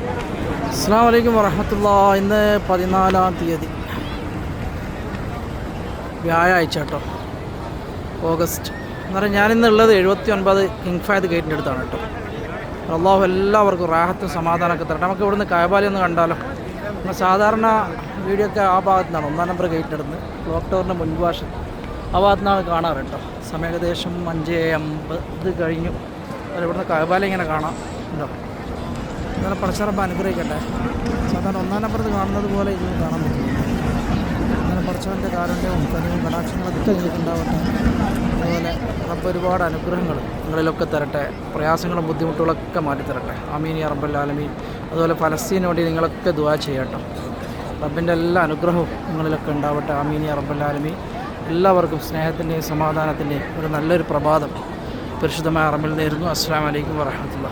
അസ്സാം വലൈക്കും വറഹമത്തുള്ള ഇന്ന് പതിനാലാം തീയതി. വ്യാഴാഴ്ച കേട്ടോ. ഓഗസ്റ്റ്. എന്ന് പറഞ്ഞാൽ ഞാനിന്നുള്ളത് എഴുപത്തി ഒൻപത് കിങ് ഫായത് ഗേറ്റിന്റെ അടുത്താണ് കേട്ടോ. അള്ളാഹു എല്ലാവർക്കും റാഹത്തും സമാധാനമൊക്കെ തരട്ടെ. നമുക്ക് ഇവിടുന്ന് കായബാലി ഒന്ന് കണ്ടാലോ. നമ്മൾ സാധാരണ വീഡിയോ ഒക്കെ ആ ഭാഗത്തു നിന്നാണ് ഒന്നാം നമ്പർ ഗേറ്റിന്റെ അടുത്ത്. ക്ലോക്ക് ടവറിന്റെ മുൻവാശം ആ ഭാഗത്തു നിന്നാണ് കാണാറ് കേട്ടോ. സമയം ഏകദേശം അഞ്ച് അമ്പത് കഴിഞ്ഞു. ഇവിടുന്ന് കായബാലി ഇങ്ങനെ കാണാം. ഉണ്ടോ? ഇന്നലെ പടച്ചറമ്പ് അനുഗ്രഹിക്കട്ടെ. സാധാരണ ഒന്നാം നമ്പറിൽ കാണുന്നത് പോലെ ഇതിന് കാണാൻ പറ്റും അങ്ങനെ പടച്ചവന്റെ കാരുണ്യവും കനിവും കടാക്ഷങ്ങളൊക്കെ നിങ്ങൾക്ക് ഉണ്ടാവട്ടെ അതുപോലെ റബ്ബ് ഒരുപാട് അനുഗ്രഹങ്ങൾ നിങ്ങളിലൊക്കെ തരട്ടെ. പ്രയാസങ്ങളും ബുദ്ധിമുട്ടുകളൊക്കെ മാറ്റിത്തരട്ടെ. തരട്ടെ അറബൽ അറബല്ലാലമീൻ അതുപോലെ ഫലസ്തീന് വേണ്ടി നിങ്ങളൊക്കെ ദുവാ ചെയ്യട്ടോ. റബ്ബിന്റെ എല്ലാ അനുഗ്രഹവും നിങ്ങളിലൊക്കെ ഉണ്ടാവട്ടെ. അമീനി അറബല്ലാലമീൻ എല്ലാവർക്കും സ്നേഹത്തിന്റെയും സമാധാനത്തിന്റെയും ഒരു നല്ലൊരു പ്രഭാതം പരിശുദ്ധമായ അറമ്പിൽ നേരുന്നു. അസ്സാം വലൈക്കും വാഹമത്തുള്ള